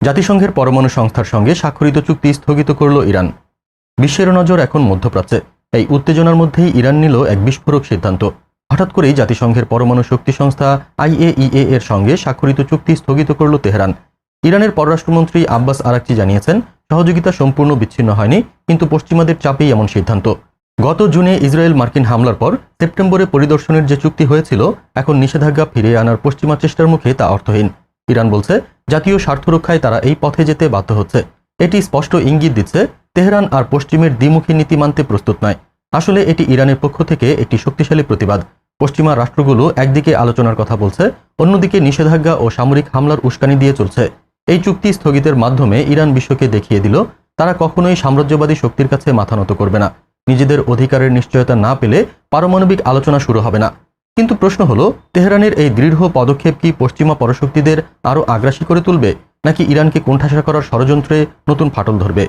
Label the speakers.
Speaker 1: জাতিসংঘের পরমাণু সংস্থার সঙ্গে স্বাক্ষরিত চুক্তি স্থগিত করল ইরান। বিশ্বের নজর এখন মধ্যপ্রাচ্যে। এই উত্তেজনার মধ্যেই ইরান নিল এক বিস্ফোরক সিদ্ধান্ত। হঠাৎ করেই জাতিসংঘের পরমাণু শক্তি সংস্থা আইএইএ এর সঙ্গে স্বাক্ষরিত চুক্তি স্থগিত করল তেহরান। ইরানের পররাষ্ট্রমন্ত্রী আব্বাস আরাকচি জানিয়েছেন, সহযোগিতা সম্পূর্ণ বিচ্ছিন্ন হয়নি, কিন্তু পশ্চিমাদের চাপেই এমন সিদ্ধান্ত। গত জুনে ইসরায়েল মার্কিন হামলার পর সেপ্টেম্বরে পরিদর্শনের যে চুক্তি হয়েছিল, এখন নিষেধাজ্ঞা ফিরিয়ে আনার পশ্চিমা চেষ্টার মুখে তা অর্থহীন। ইরান বলছে, জাতীয় স্বার্থ রক্ষায় তারা এই পথে যেতে বাধ্য হচ্ছে। এটি স্পষ্ট ইঙ্গিত দিচ্ছে, তেহরান আর পশ্চিমের দ্বিমুখী নীতি মানতে প্রস্তুত নয়। আসলে এটি ইরানের পক্ষ থেকে একটি শক্তিশালী প্রতিবাদ। পশ্চিমা রাষ্ট্রগুলো একদিকে আলোচনার কথা বলছে, অন্যদিকে নিষেধাজ্ঞা ও সামরিক হামলার উস্কানি দিয়ে চলছে। এই চুক্তি স্থগিতের মাধ্যমে ইরান বিশ্বকে দেখিয়ে দিল, তারা কখনোই সাম্রাজ্যবাদী শক্তির কাছে মাথা নত করবে না। নিজেদের অধিকারের নিশ্চয়তা না পেলে পারমাণবিক আলোচনা শুরু হবে না। কিন্তু প্রশ্ন হলো, তেহরানের এই দৃঢ় পদক্ষেপ কি পশ্চিমা পরশক্তিদের আরও আগ্রাসী করে তুলবে, নাকি ইরানকে কোণঠাসা করার ষড়যন্ত্রে নতুন ফাটল ধরবে?